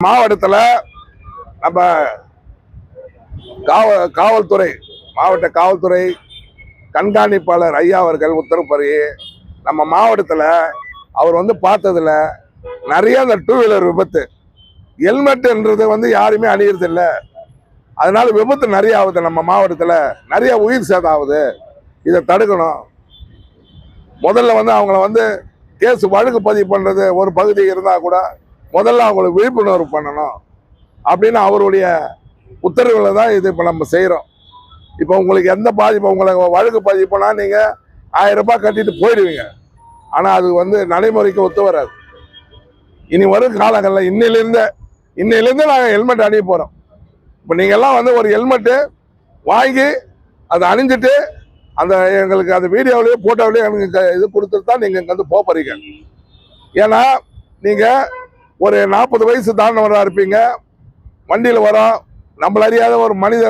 மாவட்டத்தில் நம்ம காவல் காவல்துறை மாவட்ட காவல்துறை கண்காணிப்பாளர் ஐயா அவர்கள் உத்தரப்படி நம்ம மாவட்டத்தில் அவர் வந்து பார்த்ததுல நிறைய அந்த டூ வீலர் விபத்து ஹெல்மெட்ன்றது வந்து யாருமே அணியறதில்லை. அதனால விபத்து நிறைய ஆகுது. நம்ம மாவட்டத்தில் நிறைய உயிர் சேதம் ஆகுது இதை தடுக்கணும். முதல்ல வந்து அவங்கள வந்து கேஸ் வழக்கு பதிவு பண்ணுறது ஒரு பகுதி இருந்தால் கூட முதல்ல அவங்களுக்கு விழிப்புணர்வு பண்ணணும். அப்படின்னு அவருடைய உத்தரவுகளை தான் இது இப்போ நம்ம செய்கிறோம் இப்போ உங்களுக்கு எந்த பாதிப்பு உங்களை வழக்கு பதிவு பண்ணால் நீங்கள் ஆயிரம் ரூபாய் கட்டிட்டு போயிடுவீங்க. ஆனால் அது வந்து நடைமுறைக்கு ஒத்து வராது. இனி வரும் காலங்களில் இன்னிலிருந்து இன்னிலிருந்து நாங்கள் ஹெல்மெட் அணிய போகிறோம் இப்போ நீங்கள்லாம் வந்து ஒரு ஹெல்மெட்டு வாங்கி அதை அணிஞ்சிட்டு அந்த எங்களுக்கு அந்த வீடியோவிலேயே ஃபோட்டோவிலேயே எனக்கு இது கொடுத்துட்டு தான் நீங்கள் இங்கே வந்து போக போகிறீங்க ஏன்னா நீங்கள் ஒரு நாற்பது வயசு தாண்டவராக இருப்பீங்க. வண்டியில் வரோம் நம்மள அறியாத ஒரு மனித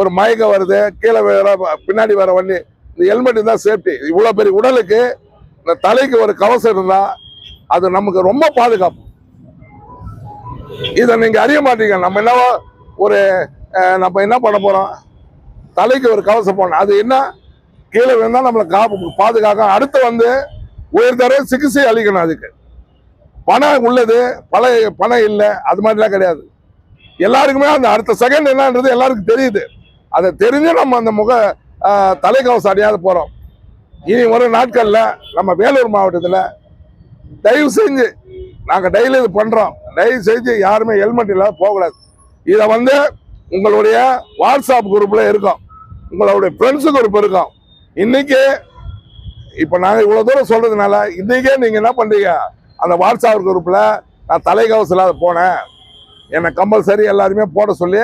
ஒரு மயக்கம் வருது. கீழே வர பின்னாடி வர வண்டி இந்த ஹெல்மெட் தான் சேஃப்டி இவ்வளோ பெரிய உடலுக்கு இந்த தலைக்கு ஒரு கவசம் இருந்தால் அது நமக்கு ரொம்ப பாதுகாப்பு. இதை நீங்கள் அறிய மாட்டீங்க. நம்ம என்னவோ ஒரு நம்ம என்ன பண்ண போகிறோம் தலைக்கு ஒரு கவசம் போடணும். அது என்ன? கீழே விழுந்தால் நம்மளை காப்பு பாதுகாக்கும் அடுத்து வந்து உயர்தர சிகிச்சை அளிக்கணும் அதுக்கு. பணம் உள்ளது. பல பணம் இல்லை. அது மாதிரிலாம் கிடையாது. எல்லாருக்குமே அந்த அடுத்த செகண்ட் என்னன்றது எல்லாருக்கும் தெரியுது. அதை தெரிஞ்சு நம்ம அந்த முக தலைக்கவசம் அடையாது போகிறோம் இனி வரும் நாட்களில் நம்ம வேலூர் மாவட்டத்தில் தயவு செஞ்சு நாங்கள் டெய்லி இது பண்ணுறோம் தயவு செஞ்சு யாருமே ஹெல்மெட் இல்லாத போகக்கூடாது. இதை வந்து உங்களுடைய வாட்ஸ்அப் குரூப்பில் இருக்கும். உங்களுடைய ஃப்ரெண்ட்ஸு குரூப் இருக்கும். இன்றைக்கி இப்போ நாங்கள் இவ்வளோ தூரம் சொல்கிறதுனால இன்றைக்கே நீங்கள் என்ன பண்ணுறீங்க அந்த வாட்ஸ்அப் குரூப்பில் நான் தலைக்கவசம் இல்லாத போனேன். என்னை கம்பல்சரி எல்லாருமே போட சொல்லி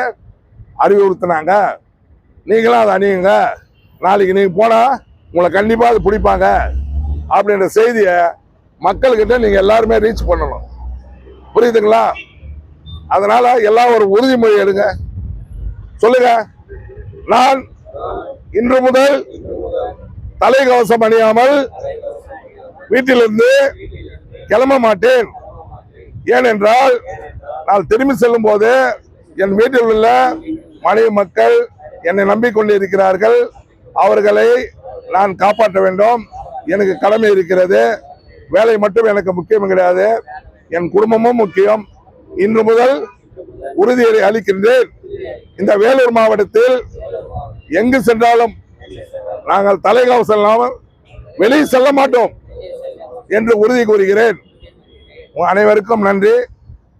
அறிவுறுத்தினாங்க. நீங்களும் அதை அணியுங்க. நாளைக்கு நீங்கள் போனால் உங்களை கண்டிப்பாக அது பிடிப்பாங்க. அப்படின்ற செய்தியை மக்கள்கிட்ட நீங்கள் எல்லாருமே ரீச் பண்ணணும். புரியுதுங்களா? அதனால் எல்லாம் ஒரு உறுதிமொழி எடுங்க. சொல்லுங்க. நான் இன்று முதல் தலைக்கவசம் அணியாமல் வீட்டிலிருந்து கிளம்ப மாட்டேன். ஏனென்றால் நான் திரும்பி செல்லும் போது என் வீட்டில் உள்ள மனைவி மக்கள் என்னை நம்பிக்கொண்டு இருக்கிறார்கள் அவர்களை நான் காப்பாற்ற வேண்டும். எனக்கு கடமை இருக்கிறது. வேலை மட்டும் எனக்கு முக்கியம் கிடையாது. என் குடும்பமும் முக்கியம். இன்று முதல் உறுதியை அளிக்கின்றேன். இந்த வேலூர் மாவட்டத்தில் எங்கு சென்றாலும் நாங்கள் தலைக்கவசம் இல்லாமல் வெளியே செல்ல மாட்டோம் என்று உறுதி கூறுகிறேன். அனைவருக்கும் நன்றி.